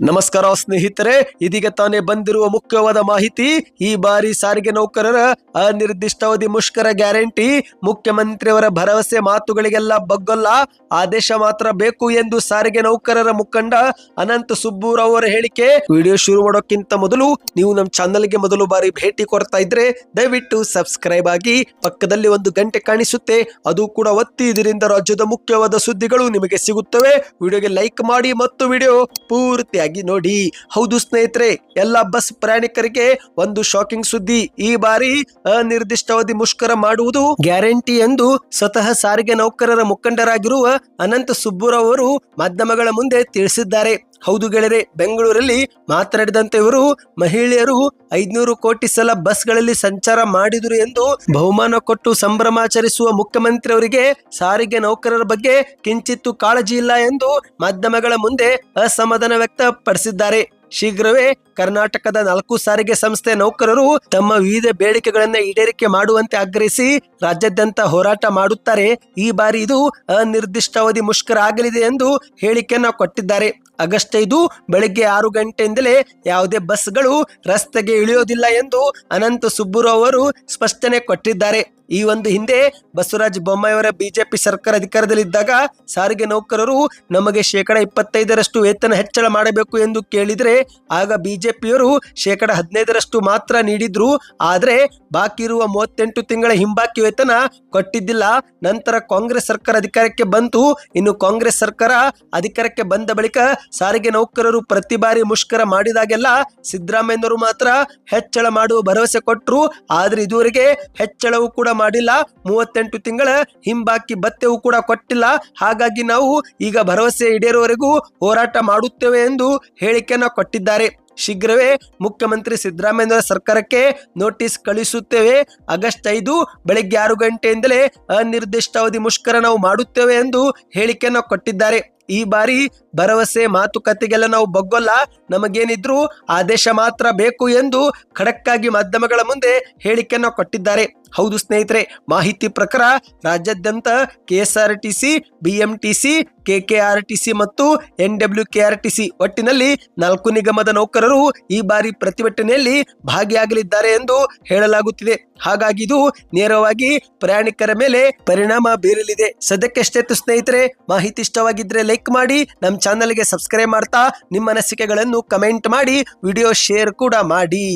ನಮಸ್ಕಾರ ಸ್ನೇಹಿತರೆ, ಇದೀಗ ತಾನೇ ಬಂದಿರುವ ಮುಖ್ಯವಾದ ಮಾಹಿತಿ, ಈ ಬಾರಿ ಸಾರಿಗೆ ನೌಕರರ ಅನಿರ್ದಿಷ್ಟಾವಧಿ ಮುಷ್ಕರ ಗ್ಯಾರಂಟಿ, ಮುಖ್ಯಮಂತ್ರಿಯವರ ಭರವಸೆ ಮಾತುಗಳಿಗೆಲ್ಲ ಬಗ್ಗಲ್ಲ, ಆದೇಶ ಮಾತ್ರ ಬೇಕು ಎಂದು ಸಾರಿಗೆ ನೌಕರರ ಮುಖಂಡ ಅನಂತ ಸುಬ್ಬೂರ್ ಅವರ ಹೇಳಿಕೆ. ವಿಡಿಯೋ ಶುರು ಮಾಡೋಕ್ಕಿಂತ ಮೊದಲು ನೀವು ನಮ್ಮ ಚಾನಲ್ಗೆ ಮೊದಲು ಬಾರಿ ಭೇಟಿ ಕೊಡ್ತಾ ಇದ್ರೆ ದಯವಿಟ್ಟು ಸಬ್ಸ್ಕ್ರೈಬ್ ಆಗಿ ಪಕ್ಕದಲ್ಲಿ ಒಂದು ಗಂಟೆ ಕಾಣಿಸುತ್ತೆ, ಅದು ಕೂಡ ಒತ್ತಿ ಇದರಿಂದ ರಾಜ್ಯದ ಮುಖ್ಯವಾದ ಸುದ್ದಿಗಳು ನಿಮಗೆ ಸಿಗುತ್ತವೆ. ವಿಡಿಯೋಗೆ ಲೈಕ್ ಮಾಡಿ ಮತ್ತು ವಿಡಿಯೋ ನೋಡಿ, ಹೌದು ಸ್ನೇಹಿತರೆ, ಎಲ್ಲ ಬಸ್ ಪ್ರಯಾಣಿಕರಿಗೆ ಒಂದು ಶಾಕಿಂಗ್ ಸುದ್ದಿ. ಈ ಬಾರಿ ಅನಿರ್ದಿಷ್ಟಾವಧಿ ಮುಷ್ಕರ ಮಾಡುವುದು ಗ್ಯಾರಂಟಿ ಎಂದು ಸ್ವತಃ ಸಾರಿಗೆ ನೌಕರರ ಮುಖಂಡರಾಗಿರುವ ಅನಂತ ಸುಬ್ಬುರಾವ್ ಅವರು ಮಾಧ್ಯಮಗಳ ಮುಂದೆ ತಿಳಿಸಿದ್ದಾರೆ. ಹೌದು ಗೆಳೆಯರೆ, ಬೆಂಗಳೂರಲ್ಲಿ ಮಾತನಾಡಿದಂತೆ ಇವರು ಮಹಿಳೆಯರು ಐದ್ನೂರು ಕೋಟಿ ಸಲ ಬಸ್ಗಳಲ್ಲಿ ಸಂಚಾರ ಮಾಡಿದರು ಎಂದು ಬಹುಮಾನ ಕೊಟ್ಟು ಸಂಭ್ರಮಾಚರಿಸುವ ಮುಖ್ಯಮಂತ್ರಿ ಅವರಿಗೆ ಸಾರಿಗೆ ನೌಕರರ ಬಗ್ಗೆ ಕಿಂಚಿತ್ತು ಕಾಳಜಿ ಇಲ್ಲ ಎಂದು ಮಾಧ್ಯಮಗಳ ಮುಂದೆ ಅಸಮಾಧಾನ ವ್ಯಕ್ತಪಡಿಸಿದ್ದಾರೆ ಶೀಘ್ರವೇ ಕರ್ನಾಟಕದ ನಾಲ್ಕು ಸಾರಿಗೆ ಸಂಸ್ಥೆ ನೌಕರರು ತಮ್ಮ ವಿವಿಧ ಬೇಡಿಕೆಗಳನ್ನ ಈಡೇರಿಕೆ ಮಾಡುವಂತೆ ಆಗ್ರಹಿಸಿ ರಾಜ್ಯಾದ್ಯಂತ ಹೋರಾಟ ಮಾಡುತ್ತಾರೆ. ಈ ಬಾರಿ ಇದು ಅನಿರ್ದಿಷ್ಟಾವಧಿ ಮುಷ್ಕರ ಆಗಲಿದೆ ಎಂದು ಹೇಳಿಕೆಯನ್ನ ಕೊಟ್ಟಿದ್ದಾರೆ. ಆಗಸ್ಟ್ ಐದು ಬೆಳಗ್ಗೆ ಆರು ಗಂಟೆಯಿಂದಲೇ ಯಾವುದೇ ಬಸ್ಗಳು ರಸ್ತೆಗೆ ಇಳಿಯೋದಿಲ್ಲ ಎಂದು ಅನಂತ ಸುಬ್ಬುರು ಅವರು ಸ್ಪಷ್ಟನೆ ಕೊಟ್ಟಿದ್ದಾರೆ. ಈ ಒಂದು ಹಿಂದೆ ಬಸವರಾಜ ಬೊಮ್ಮಾಯಿಯವರ ಬಿಜೆಪಿ ಸರ್ಕಾರ ಅಧಿಕಾರದಲ್ಲಿದ್ದಾಗ ಸಾರಿಗೆ ನೌಕರರು ನಮಗೆ ಶೇಕಡ ಇಪ್ಪತ್ತೈದರಷ್ಟು ವೇತನ ಹೆಚ್ಚಳ ಮಾಡಬೇಕು ಎಂದು ಕೇಳಿದರೆ ಆಗ ಬಿಜೆಪಿಯವರು ಶೇಕಡ ಹದಿನೈದರಷ್ಟು ಮಾತ್ರ ನೀಡಿದ್ರು. ಆದರೆ ಬಾಕಿ ಇರುವ ಮೂವತ್ತೆಂಟು ತಿಂಗಳ ಹಿಂಬಾಕಿ ವೇತನ ಕೊಟ್ಟಿದ್ದಿಲ್ಲ. ನಂತರ ಕಾಂಗ್ರೆಸ್ ಸರ್ಕಾರ ಅಧಿಕಾರಕ್ಕೆ ಬಂತು. ಇನ್ನು ಕಾಂಗ್ರೆಸ್ ಸರ್ಕಾರ ಅಧಿಕಾರಕ್ಕೆ ಬಂದ ಬಳಿಕ ಸಾರಿಗೆ ನೌಕರರು ಪ್ರತಿ ಬಾರಿ ಮುಷ್ಕರ ಮಾಡಿದಾಗೆಲ್ಲ ಸಿದ್ದರಾಮಯ್ಯನವರು ಮಾತ್ರ ಹೆಚ್ಚಳ ಮಾಡುವ ಭರವಸೆ ಕೊಟ್ಟರು ಆದ್ರೆ ಇದುವರೆಗೆ ಹೆಚ್ಚಳವೂ ಕೂಡ ಮಾಡಿಲ್ಲ, ಮೂವತ್ತೆಂಟು ತಿಂಗಳ ಹಿಂಬಾಕಿ ಭತ್ಯವು ಕೂಡ ಕೊಟ್ಟಿಲ್ಲ. ಹಾಗಾಗಿ ನಾವು ಈಗ ಭರವಸೆ ಈಡೇರುವವರೆಗೂ ಹೋರಾಟ ಮಾಡುತ್ತೇವೆ ಎಂದು ಹೇಳಿಕೆಯನ್ನು ಕೊಟ್ಟಿದ್ದಾರೆ. ಶೀಘ್ರವೇ ಮುಖ್ಯಮಂತ್ರಿ ಸಿದ್ದರಾಮಯ್ಯ ಸರ್ಕಾರಕ್ಕೆ ನೋಟಿಸ್ ಕಳಿಸುತ್ತೇವೆ. ಆಗಸ್ಟ್ ಐದು ಬೆಳಗ್ಗೆ ಆರು ಗಂಟೆಯಿಂದಲೇ ಅನಿರ್ದಿಷ್ಟಾವಧಿ ಮುಷ್ಕರ ನಾವು ಮಾಡುತ್ತೇವೆ ಎಂದು ಹೇಳಿಕೆಯನ್ನು ಕೊಟ್ಟಿದ್ದಾರೆ. ಈ ಬಾರಿ ಭರವಸೆ, ಮಾತುಕತೆಗೆಲ್ಲ ನಾವು ಬಗ್ಗೊಲ್ಲ. ನಮಗೇನಿದ್ರು ಆದೇಶ ಮಾತ್ರ ಬೇಕು ಎಂದು ಖಡಕ್ಕಾಗಿ ಮಾಧ್ಯಮಗಳ ಮುಂದೆ ಹೇಳಿಕೆಯನ್ನು ಕೊಟ್ಟಿದ್ದಾರೆ. ಹೌದು ಸ್ನೇಹಿತರೆ, ಮಾಹಿತಿ ಪ್ರಕಾರ ರಾಜ್ಯಾದ್ಯಂತ ಕೆಎಸ್ಆರ್ಟಿಸಿ, ಬಿಎಂಟಿಸಿ ಸಿ ಮತ್ತು ಎನ್ ಡಬ್ಲ್ಯೂ ಕೆಆರ್ಟಿಸಿ ಒಟ್ಟಿನಲ್ಲಿ ನಾಲ್ಕು ನಿಗಮದ ನೌಕರರು ಈ ಬಾರಿ ಪ್ರತಿಭಟನೆಯಲ್ಲಿ ಭಾಗಿಯಾಗಲಿದ್ದಾರೆ ಎಂದು ಹೇಳಲಾಗುತ್ತಿದೆ. ಹಾಗಾಗಿ ಇದು ನೇರವಾಗಿ ಪ್ರಯಾಣಿಕರ ಮೇಲೆ ಪರಿಣಾಮ ಬೀರಲಿದೆ. ಸದ್ಯಕ್ಕೆ ಸ್ನೇಹಿತರೆ. ಮಾಹಿತಿ ಇಷ್ಟವಾಗಿದ್ರೆ ಲೈಕ್ ಮಾಡಿ, ನಮ್ಮ ಚಾನಲ್ಗೆ ಸಬ್ಸ್ಕ್ರೈಬ್ ಮಾಡ್ತಾ ನಿಮ್ಮ ಅನಿಸಿಕೆಗಳನ್ನು ಕಮೆಂಟ್ ಮಾಡಿ ವಿಡಿಯೋ ಶೇರ್ ಕೂಡ ಮಾಡಿ.